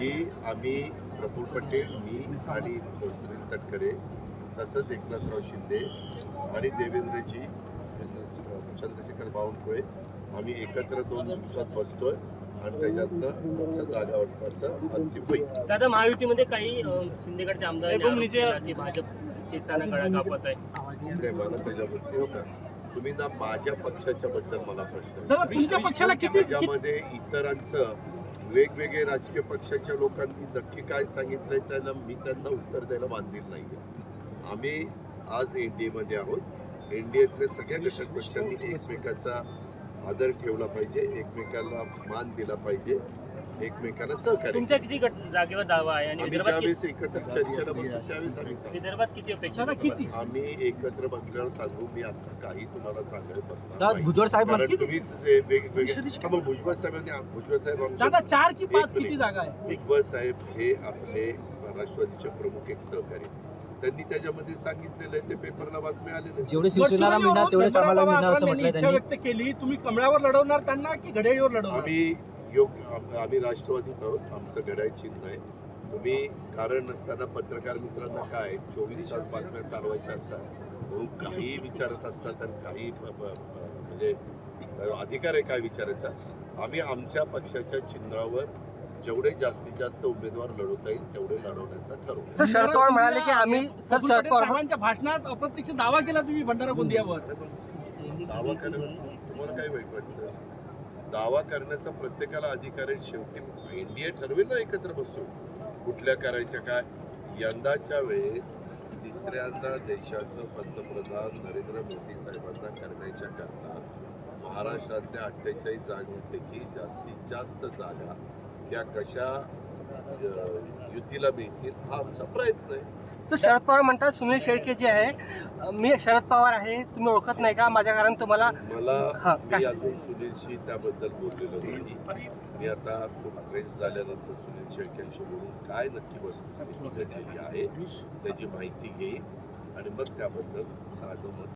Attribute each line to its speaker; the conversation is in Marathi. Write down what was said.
Speaker 1: की आम्ही प्रफुल्ल पटेल मी आणि सुनील तटकरे तसंच एकनाथराव शिंदे आणि देवेंद्रजी चंद्रशेखर बावनकुळे आम्ही एकत्र दोन दिवसात बसतोय आणि त्याच्यातनं पक्ष जागा वाटपाचं अंतिम होईल.
Speaker 2: दादा महायुतीमध्ये काही अ, शिंदेगडचे आमदार भाजप शिवसेना गळा कापत आहे.
Speaker 1: काय मला त्याच्याबद्दल हो का? तुम्ही ना माझ्या पक्षाच्या बद्दल मला प्रश्न
Speaker 3: तुमच्या पक्षाला किती-
Speaker 1: त्याच्यामध्ये इतरांचं वेगवेगळे राजकीय पक्षाच्या लोकांनी नक्की काय सांगितलंय त्यांना मी त्यांना उत्तर द्यायला बांधील आहे आम्ही आज एन डी एमध्ये आहोत. एन डी एतल्या सगळ्या घटक पक्षांनी एकमेकाचा आदर ठेवला पाहिजे एकमेकाला मान दिला पाहिजे. एकमेकाला सहकार्य
Speaker 2: तुमच्या किती गट जागेवर दावा आहे आणि
Speaker 1: आम्ही
Speaker 2: विदर्भात
Speaker 1: ज्यावेळेस एकत्र चर्चेला बसू त्यावेळेस आम्ही
Speaker 2: किती-
Speaker 1: सांगू.
Speaker 2: विदर्भात किती अपेक्षा
Speaker 3: किती?
Speaker 1: आम्ही एकत्र बसल्यावर सांगू मी आता काही तुम्हाला सांगायला बसणार
Speaker 4: दादा,
Speaker 1: नाही.
Speaker 4: भुजबळ साहेब
Speaker 1: कारण
Speaker 4: म्हणतील-
Speaker 1: तुम्हीच जे वेगवेगळे हा, मग भुजबळ साहेबांनी भुजबळ साहेब आमचे-
Speaker 3: दादा चार की पाच. किती जागा आहे?
Speaker 1: भुजबळ साहेब हे आपले राष्ट्रवादीचे प्रमुख एक सहकारी त्यांनी त्याच्यामध्ये सांगितलेलं आहे ते पेपरला बातम्या आलेल्या
Speaker 4: जेवढे शिवसेनेला मिळणार तेवढेच आम्हाला मिळणार असं म्हटलंय
Speaker 3: इच्छा
Speaker 4: त्यांनी.
Speaker 3: व्यक्त केली तुम्ही कमळावर लढवणार त्यांना की घड्याळीवर लढवणार?
Speaker 1: आम्ही योग्य आम- आम्ही राष्ट्रवादीत आहोत आमचं घड्याळ चिन्ह आहे. तुम्ही कारण नसताना पत्रकार मित्रांना काय चोवीस तास बातम्या चालवायच्या असतात म्हणून काही विचारत असतात आणि काही म्हणजे अधिकार आहे काय विचारायचा? आम्ही आमच्या पक्षाच्या चिन्हावर जेवढे जास्तीत जास्त उमेदवार लढवता येईल तेवढे लढवण्याचा ठरवलं
Speaker 4: सर शरद पवार म्हणाले की आम्ही सर शरद
Speaker 3: पटेल
Speaker 4: पवार
Speaker 3: साहेबांच्या भाषणात अप्रत्यक्ष दावा केला तुम्ही भंडारा गोंदियावर.
Speaker 1: दावा करणं तुम्हाला काय वाईट वाटतं? दावा करण्याचा प्रत्येकाला अधिकार आहे. शेवटी एनडीए ठरवेल ना एकत्र बसून. कुठल्या करायच्या काय? यंदाच्या वेळेस तिसऱ्यांदा देशाचं पंतप्रधान नरेंद्र मोदी साहेबांना करण्याच्या करता महाराष्ट्रातल्या अठ्ठेचाळीस जागांपैकी जास्तीत जास्त जागा त्या कशा युतीला मिळतील हा आमचा प्रयत्न आहे.
Speaker 4: तर शरद पवार म्हणतात सुनील शेळके जे आहे मी शरद पवार आहे तुम्ही ओळखत नाही का माझ्या कारण तुम्हाला
Speaker 1: मला
Speaker 4: हा,
Speaker 1: मी
Speaker 4: काय?
Speaker 1: अजून सुनीलशी त्याबद्दल बोललेलो नाही मी आता फ्रेश झाल्यानंतर सुनील शेळक्यांशी बोलून काय नक्की वस्तुस्थिती घडलेली आहे त्याची माहिती घेईन आणि मग त्याबद्दल माझं मत